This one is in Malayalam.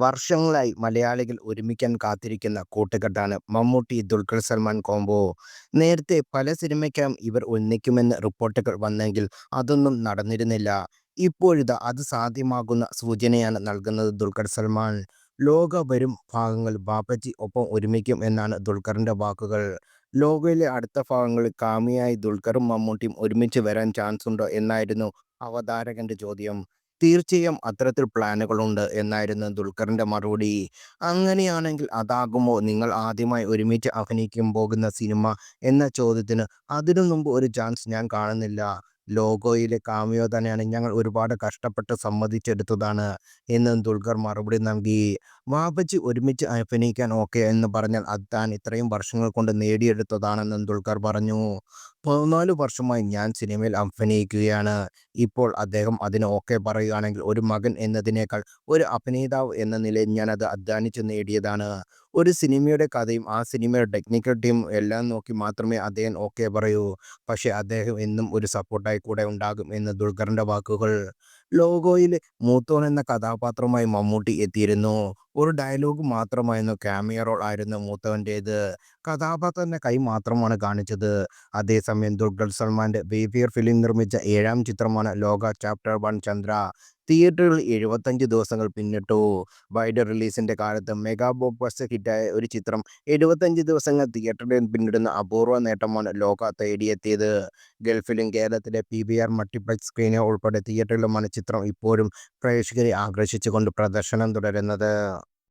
വർഷങ്ങളായി മലയാളികൾ ഒരുമിക്കാൻ കാത്തിരിക്കുന്ന കൂട്ടുകെട്ടാണ് മമ്മൂട്ടി ദുൽഖർ സൽമാൻ കോംബോ. നേരത്തെ പല സിനിമയ്ക്കും ഇവർ ഒന്നിക്കുമെന്ന് റിപ്പോർട്ടുകൾ വന്നെങ്കിൽ അതൊന്നും നടന്നിരുന്നില്ല. ഇപ്പോഴിത് അത് സാധ്യമാകുന്ന സൂചനയാണ് നൽകുന്നത് ദുൽഖർ സൽമാൻ. ലോക വരും ഭാഗങ്ങൾ ബാപ്പജി ഒപ്പം ഒരുമിക്കും എന്നാണ് ദുൽഖറിന്റെ വാക്കുകൾ. ലോകയിലെ അടുത്ത ഭാഗങ്ങളിൽ കാമിയായി ദുൽഖറും മമ്മൂട്ടിയും ഒരുമിച്ച് വരാൻ ചാൻസ് ഉണ്ടോ എന്നായിരുന്നു അവതാരകന്റെ ചോദ്യം. തീർച്ചയായും അത്തരത്തിൽ പ്ലാനുകളുണ്ട് എന്നായിരുന്നു ദുൽഖറിന്റെ മറുപടി. അങ്ങനെയാണെങ്കിൽ അതാകുമോ നിങ്ങൾ ആദ്യമായി ഒരുമിച്ച് അഭിനയിക്കാൻ പോകുന്ന സിനിമ എന്ന ചോദ്യത്തിന് അതിനു മുമ്പ് ഒരു ചാൻസ് ഞാൻ കാണുന്നില്ല. ലോഗോയിലെ കാമിയോ തന്നെയാണ് ഞങ്ങൾ ഒരുപാട് കഷ്ടപ്പെട്ട് സമ്മതിച്ചെടുത്തതാണ് എന്നും ദുൽഖർ മറുപടി നൽകി. വാപ്പച്ചി ഒരുമിച്ച് അഭിനയിക്കാൻ ഓക്കെ എന്ന് പറഞ്ഞാൽ അത് താൻ ഇത്രയും വർഷങ്ങൾ കൊണ്ട് നേടിയെടുത്തതാണെന്നും ദുൽഖർ പറഞ്ഞു. പതിനാല് വർഷമായി ഞാൻ സിനിമയിൽ അഭിനയിക്കുകയാണ്. ഇപ്പോൾ അദ്ദേഹം അതിന് ഓക്കെ പറയുകയാണെങ്കിൽ ഒരു മകൻ എന്നതിനേക്കാൾ ഒരു അഭിനേതാവ് എന്ന നിലയിൽ ഞാനത് അധ്വാനിച്ച് നേടിയതാണ്. ഒരു സിനിമയുടെ കഥയും ആ സിനിമയുടെ ടെക്നിക്കൽ ടീം എല്ലാം നോക്കി മാത്രമേ അദ്ദേഹം ഓക്കെ പറയൂ. പക്ഷേ അദ്ദേഹം എന്നും ഒരു സപ്പോർട്ടായി കൂടെ ഉണ്ടാകും എന്ന് ദുൽഖറിന്റെ വാക്കുകൾ. ലോഗോയിൽ മൂത്തോൻ എന്ന കഥാപാത്രമായി മമ്മൂട്ടി എത്തിയിരുന്നു. ഒരു ഡയലോഗ് മാത്രമായിരുന്നു ക്യാമിയറോൾ റോൾ ആയിരുന്നു മൂത്തവന്റേത് കഥാപാത്രത്തിന്റെ കൈ മാത്രമാണ് കാണിച്ചത്. അതേസമയം ദുർഗൽ സൽമാന്റെ വേവിയർ ഫിലിം നിർമ്മിച്ച ഏഴാം ചിത്രമാണ് ലോക ചാപ്റ്റർ വൺ ചന്ദ്ര. തിയേറ്ററുകളിൽ എഴുപത്തഞ്ച് ദിവസങ്ങൾ പിന്നിട്ടു. വൈഡ് റിലീസിന്റെ കാലത്ത് മെഗാ ബോക്ക് ബസ്റ്റർ ഹിറ്റായ ഒരു ചിത്രം എഴുപത്തഞ്ച് ദിവസങ്ങൾ തിയേറ്ററിൽ പിന്നിടുന്ന അപൂർവ നേട്ടമാണ് ലോക തേടിയെത്തിയത്. ഗൾഫിലും കേരളത്തിലെ പി വി ആർ മൾട്ടിപ്ലക്സ് സ്ക്രീനുകൾ ഉൾപ്പെടെ തിയേറ്ററിലുമാണ് ചിത്രം ഇപ്പോഴും പ്രേക്ഷകരെ ആകർഷിച്ചുകൊണ്ട് പ്രദർശനം തുടരുന്നത്.